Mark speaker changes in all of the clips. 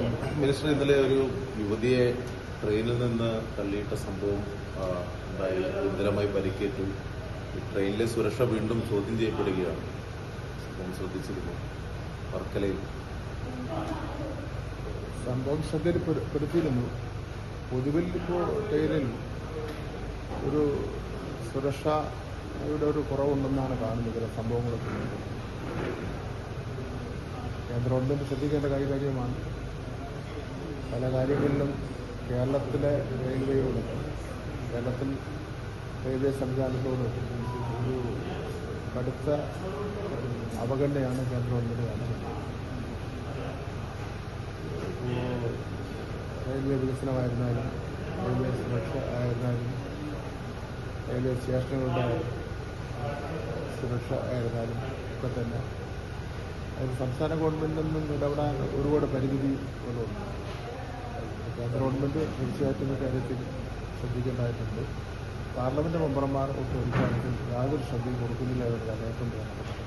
Speaker 1: Minister ഇന്നലെ ഒരു യുവതിയെ ട്രെയിനിൽ നിന്ന് തള്ളിയിട്ട സംഭവം ഉണ്ടായി ഗുരുതരമായി പരിക്കേറ്റു. ട്രെയിനിലെ സുരക്ഷ വീണ്ടും ചോദ്യം ചെയ്യപ്പെടുകയാണ്. സംഭവം ശ്രദ്ധിച്ചിരുന്നു. വർക്കലയിൽ.
Speaker 2: സംഭവം ശ്രദ്ധയിൽപ്പെടുത്തിയിരുന്നു പൊതുവിൽ ഇപ്പോൾ ട്രെയിനിൽ ഒരു സുരക്ഷയുടെ ഒരു കുറവുണ്ടെന്നാണ് കാണുന്നത് ചില സംഭവങ്ങളൊക്കെ. കേന്ദ്ര ഗവൺമെന്റ് ശ്രദ്ധിക്കേണ്ട കാര്യമാണ്. പല കാര്യങ്ങളിലും കേരളത്തിലെ റെയിൽവേയോട് കേരളത്തിൽ റെയിൽവേ സംവിധാനത്തോട് ഒരു കടുത്ത അവഗണനയാണ് കേന്ദ്ര ഗവൺമെന്റ് ഇപ്പോൾ റെയിൽവേ വികസനമായിരുന്നാലും റെയിൽവേ സുരക്ഷ ആയിരുന്നാലും റെയിൽവേ സ്റ്റേഷനുകളുടെ സുരക്ഷ ആയിരുന്നാലും ഒക്കെ തന്നെ. അതിന് സംസ്ഥാന ഗവൺമെന്റിൽ നിന്നും ഇടപെടാൻ ഒരുപാട് പരിമിതി കേന്ദ്ര ഗവൺമെന്റ് തീർച്ചയായിട്ടും കാര്യത്തിൽ ശ്രദ്ധിക്കേണ്ടതായിട്ടുണ്ട്. പാർലമെന്റ് മെമ്പർമാർ കാര്യത്തിൽ യാതൊരു ശ്രദ്ധയും കൊടുക്കുന്നില്ല പ്രധാനപ്പെട്ട പ്രശ്നം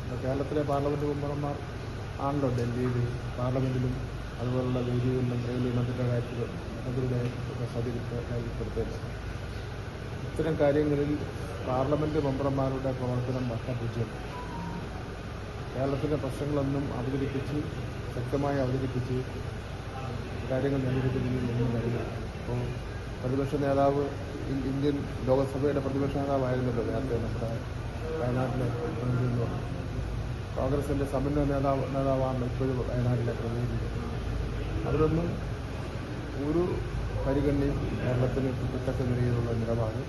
Speaker 2: ഇപ്പോൾ കേരളത്തിലെ പാർലമെന്റ് മെമ്പർമാർ ആണല്ലോ ഡൽഹിയിൽ പാർലമെന്റിലും അതുപോലുള്ള വേദികളിലും റെയിൽവേ മന്ത്രിയുടെ കാര്യത്തിൽ മന്ത്രിയുടെ ശ്രദ്ധയിൽപ്പെടുത്തേണ്ടത് ഇത്തരം കാര്യങ്ങളിൽ പാർലമെന്റ് മെമ്പർമാരുടെ പ്രവർത്തനം വട്ടപൂജ്യം കേരളത്തിന്റെ പ്രശ്നങ്ങളൊന്നും അവതരിപ്പിച്ച് ശക്തമായി അവതരിപ്പിച്ച് കാര്യങ്ങൾ നേരിടുന്നതിൽ ഒന്നും വരില്ല അപ്പോൾ പ്രതിപക്ഷ നേതാവ് ഇന്ത്യൻ ലോകസഭയുടെ പ്രതിപക്ഷ നേതാവായിരുന്നല്ലോ നേരത്തെ നമ്മുടെ വയനാട്ടിലെ പ്രതിനിധി എന്ന് പറഞ്ഞു കോൺഗ്രസിന്റെ സമന്വയ നേതാവ് നേതാവാണ് ഇപ്പോഴും വയനാട്ടിലെ പ്രതിനിധി. അതിലൊന്നും ഒരു പരിഗണനയും കേരളത്തിന് കിട്ടത്തക്ക നിലയിലുള്ള നിലപാട്